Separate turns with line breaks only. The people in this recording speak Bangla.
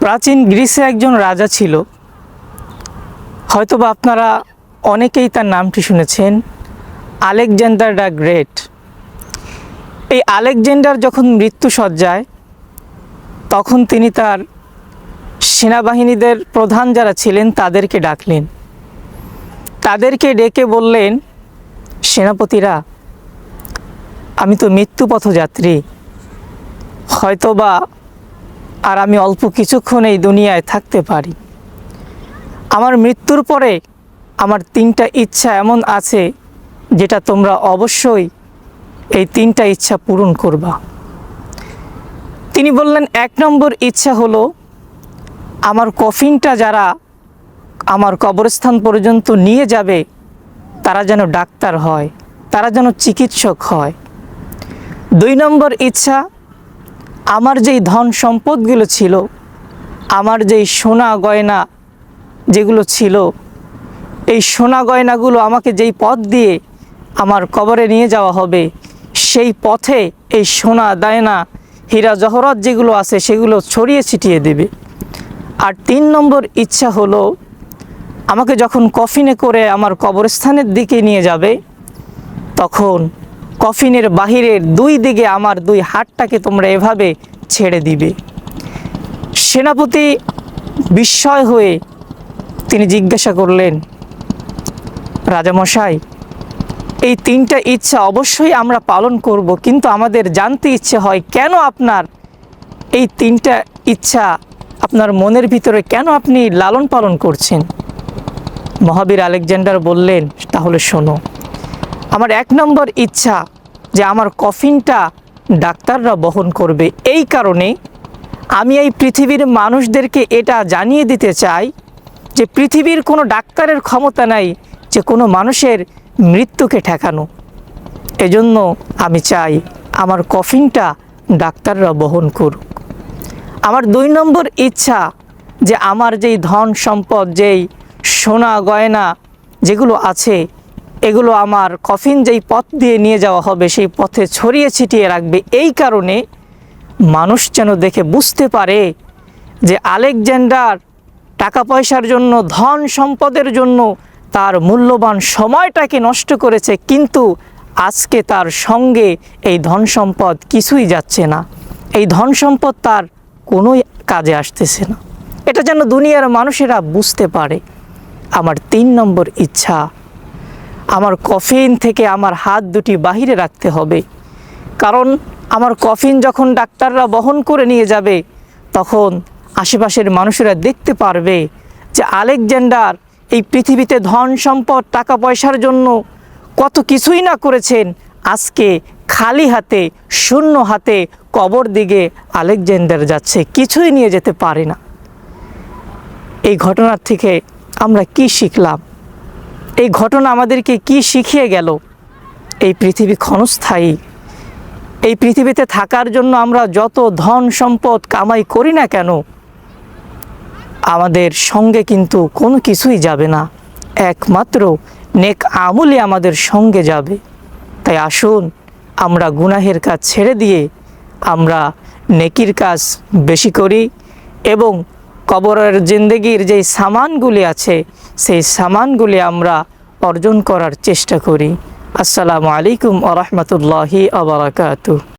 প্রাচীন গ্রিসে একজন রাজা ছিল। হয়তোবা আপনারা অনেকেই তার নামটি শুনেছেন, আলেকজান্ডার দ্য গ্রেট। এই আলেকজান্ডার যখন মৃত্যু সজ্জায়, তখন তিনি তার সেনাবাহিনীদের প্রধান যারা ছিলেন তাদেরকে ডাকলেন। তাদেরকে ডেকে বললেন, সেনাপতিরা, আমি তো মৃত্যু পথযাত্রী হয়তোবা আর আমি অল্প কিছুক্ষণ এই দুনিয়ায় থাকতে পারি। আমার মৃত্যুর পরে আমার তিনটা ইচ্ছা এমন আছে যেটা তোমরা অবশ্যই এই তিনটা ইচ্ছা পূরণ করবা। তিনি বললেন, এক নম্বর ইচ্ছা হলো আমার কফিনটা যারা আমার কবরস্থান পর্যন্ত নিয়ে যাবে, তারা যেন ডাক্তার হয়, তারা যেন চিকিৎসক হয়। দুই নম্বর ইচ্ছা আমার যেই ধন সম্পদগুলো ছিল, আমার যেই সোনা গয়না যেগুলো ছিল, এই সোনা গয়নাগুলো আমাকে যেই পথ দিয়ে আমার কবরে নিয়ে যাওয়া হবে, সেই পথে এই সোনা, দায়না, হীরা, জহরত যেগুলো আছে সেগুলো ছড়িয়ে ছিটিয়ে দেবে। আর তিন নম্বর ইচ্ছা হলো, আমাকে যখন কফিনে করে আমার কবরস্থানের দিকে নিয়ে যাবে, তখন কফিনের বাহিরের দুই দিকে আমার দুই হাতটাকে তোমরা এভাবে ছেড়ে দিবে। সেনাপতি বিস্ময় হয়ে তিনি জিজ্ঞাসা করলেন, রাজামশাই, এই তিনটা ইচ্ছা অবশ্যই আমরা পালন করব, কিন্তু আমাদের জানতে ইচ্ছে হয় কেন আপনার এই তিনটা ইচ্ছা আপনার মনের ভিতরে কেন আপনি লালন পালন করছেন? মহাবীর আলেকজান্ডার বললেন, তাহলে শোনো আমার এক নম্বর ইচ্ছা যে আমার কফিনটা ডাক্তাররা বহন করবে। এই কারণে আমি এই পৃথিবীর মানুষদেরকে এটা জানিয়ে দিতে চাই যে পৃথিবীর কোনো ডাক্তারের ক্ষমতা নাই যে কোনো মানুষের মৃত্যুকে ঠেকানো। এজন্য আমি চাই আমার কফিনটা ডাক্তাররা বহন করুক। আমার দুই নম্বর ইচ্ছা যে আমার যেই ধন সম্পদ, যেই সোনা গয়না যেগুলো আছে এগুলো আমার কফিন যেই পথ দিয়ে নিয়ে যাওয়া হবে, সেই পথে ছড়িয়ে ছিটিয়ে রাখবে। এই কারণে মানুষ যেন দেখে বুঝতে পারে যে আলেকজান্ডার টাকা পয়সার জন্য, ধন সম্পদের জন্য তার মূল্যবান সময়টাকে নষ্ট করেছে, কিন্তু আজকে তার সঙ্গে এই ধন সম্পদ কিছুই যাচ্ছে না। এই ধন সম্পদ তার কোনোই কাজে আসতেছে না। এটা যেন দুনিয়ার মানুষেরা বুঝতে পারে। আমার তিন নম্বর ইচ্ছা আমার কফিন থেকে আমার হাত দুটি বাহিরে রাখতে হবে। কারণ আমার কফিন যখন ডাক্তাররা বহন করে নিয়ে যাবে, তখন আশেপাশের মানুষেরা দেখতে পারবে যে আলেকজান্ডার এই পৃথিবীতে ধন সম্পদ, টাকা পয়সার জন্য কত কিছুই না করেছেন। আজকে খালি হাতে, শূন্য হাতে কবর দিকে আলেকজান্ডার যাচ্ছে, কিছুই নিয়ে যেতে পারে না। এই ঘটনার থেকে আমরা কি শিখলাম? এই ঘটনা আমাদেরকে কি শিখিয়ে গেল? এই পৃথিবী ক্ষণস্থায়ী। এই পৃথিবীতে থাকার জন্য আমরা যত ধন সম্পদ কামাই করি না কেন, আমাদের সঙ্গে কিন্তু কোনো কিছুই যাবে না। একমাত্র নেক আমুলি আমাদের সঙ্গে যাবে। তাই আসুন, আমরা গুনাহের কাজ ছেড়ে দিয়ে আমরা নেকির কাজ বেশি করি এবং কবরের জিন্দগির যেই সামানগুলি আছে, সেই সামানগুলি আমরা অর্জন করার চেষ্টা করি। আসসালামু আলাইকুম আ রহমতুল্লাহি আবরাকাতু